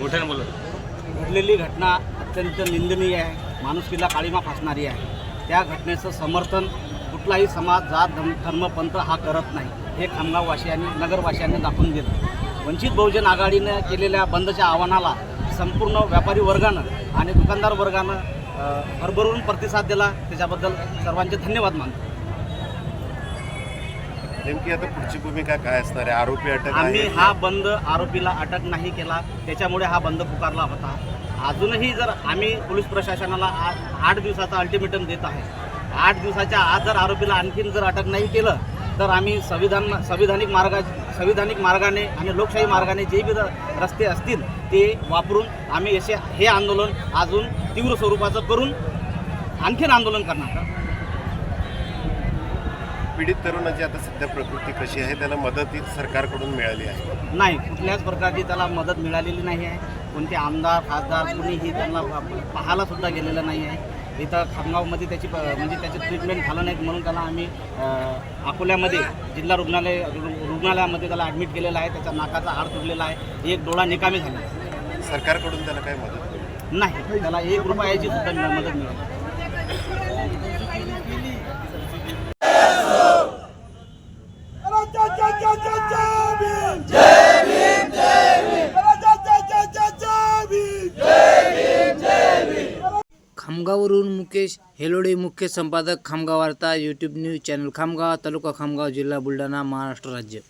घडलेली घटना अत्यंत निंदनीय आहे. माणुसकीला काळीमा फासणारी आहे. त्या घटनेचं समर्थन कुठलाही समाज जात धर्म धर्मपंथ हा करत नाही. हे खामगाववासियांनी नगरवासियांनी दाखवून दिलं. वंचित बहुजन आघाडीनं केलेल्या बंदच्या आव्हानाला संपूर्ण व्यापारी वर्गानं आणि दुकानदार वर्गानं भरभरून प्रतिसाद दिला. त्याच्याबद्दल सर्वांचे धन्यवाद मानतो. नेमकी आता पुढची भूमिका काय असणार आहे? आरोपी अटक आम्ही आहे हा बंद आरोपीला अटक नाही केला. त्याच्यामुळे हा बंद पुकारला होता. अजूनही जर आम्ही पोलीस प्रशासनाला आ- आठ दिवसाचा अल्टिमेटम देत आहे. आठ दिवसाच्या आत जर आरोपीला आणखीन जर अटक नाही केलं तर आम्ही संविधान संविधानिक मार्गा संविधानिक मार्गाने आणि लोकशाही मार्गाने जे बी र- रस्ते असतील ते वापरून आम्ही असे हे आंदोलन अजून तीव्र स्वरूपाचं करून आणखीन आंदोलन करणार. पीडित तरुणाची आता सध्या प्रकृती कशी आहे? त्याला मदत ही सरकारकडून मिळाली आहे. नाही कुठल्याच प्रकारची त्याला मदत मिळालेली नाही आहे. कोणते आमदार खासदार कुणीही त्यांना पाहायला सुद्धा गेलेलं नाही आहे. इथं खामगावमध्ये त्याची म्हणजे त्याची ट्रीटमेंट झालं नाही म्हणून त्याला आम्ही अकोल्यामध्ये जिल्हा रुग्णालय रुग्णालयामध्ये त्याला ॲडमिट केलेलं आहे. त्याच्या नाकाचा हाड तुटलेला आहे. एक डोळा निकामी झाला. आहे. सरकारकडून त्याला काय मदत नाही त्याला एक रुपयाची सुद्धा मदत मिळाली खामगाववरून मुकेश हेलोडे मुख्य संपादक खामगाव वार्ता YouTube news channel Khamgaon taluka Khamgaon जिल्हा बुलढाणा महाराष्ट्र राज्य.